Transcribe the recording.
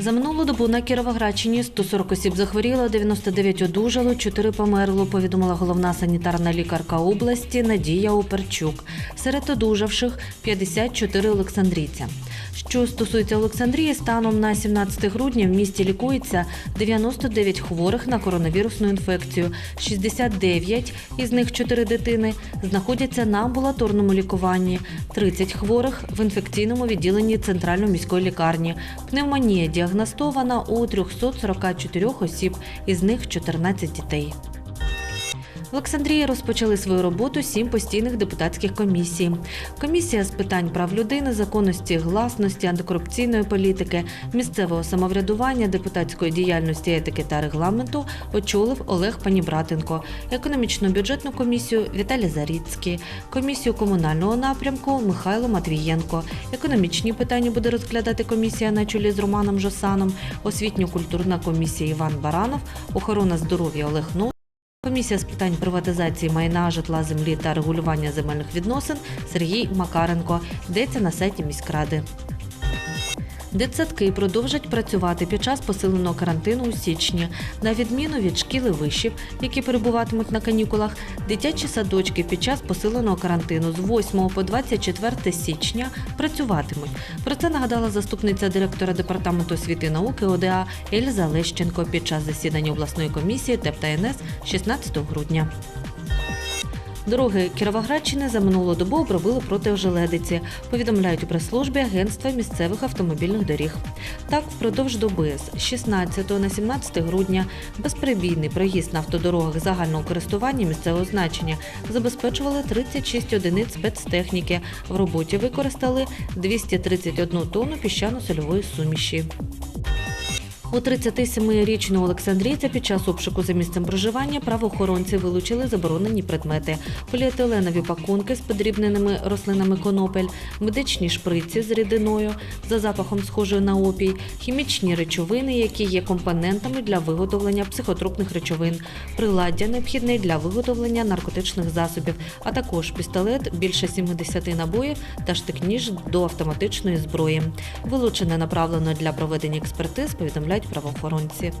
За минулу добу на Кіровоградщині 140 осіб захворіло, 99 одужало, 4 померло, повідомила головна санітарна лікарка області Надія Оперчук. Серед одужавших 54 олександрійця. Що стосується Олександрії, станом на 17 грудня в місті лікується 99 хворих на коронавірусну інфекцію, 69, із них 4 дитини, знаходяться на амбулаторному лікуванні, 30 хворих в інфекційному відділенні центральної міської лікарні. Пневмонія діагностована у 344 осіб, із них 14 дітей. Олександрії розпочали свою роботу сім постійних депутатських комісій. Комісія з питань прав людини, законності, гласності, антикорупційної політики, місцевого самоврядування, депутатської діяльності, етики та регламенту очолив Олег Панібратенко, економічну бюджетну комісію Віталій Заріцький, комісію комунального напрямку Михайло Матвієнко. Економічні питання буде розглядати комісія на чолі з Романом Жосаном, освітньо-культурна комісія Іван Баранов, охорона здоров'я Олег Нов. Комісія з питань приватизації майна, житла, землі та регулювання земельних відносин Сергій Макаренко. Йдеться на сайті міськради. Дитсадки продовжать працювати під час посиленого карантину у січні. На відміну від шкіл вишів, які перебуватимуть на канікулах, дитячі садочки під час посиленого карантину з 8 по 24 січня працюватимуть. Про це нагадала заступниця директора департаменту освіти і науки ОДА Ельза Лещенко під час засідання обласної комісії ТЕП та НС 16 грудня. Дороги Кіровоградщини за минулу добу обробили проти ожеледиці, повідомляють у прес-службі Агентства місцевих автомобільних доріг. Так, впродовж доби з 16 на 17 грудня безперебійний проїзд на автодорогах загального користування місцевого значення забезпечували 36 одиниць спецтехніки. В роботі використали 231 тонну піщано-сольової суміші. У 37-річного Олександрійця під час обшуку за місцем проживання правоохоронці вилучили заборонені предмети: поліетиленові пакунки з подрібненими рослинами конопель, медичні шприці з рідиною за запахом схожою на опій, хімічні речовини, які є компонентами для виготовлення психотропних речовин, приладдя необхідне для виготовлення наркотичних засобів, а також пістолет більше 70 набоїв та штик-ніж до автоматичної зброї. Вилучене направлено для проведення експертиз, повідомляють правоохоронці.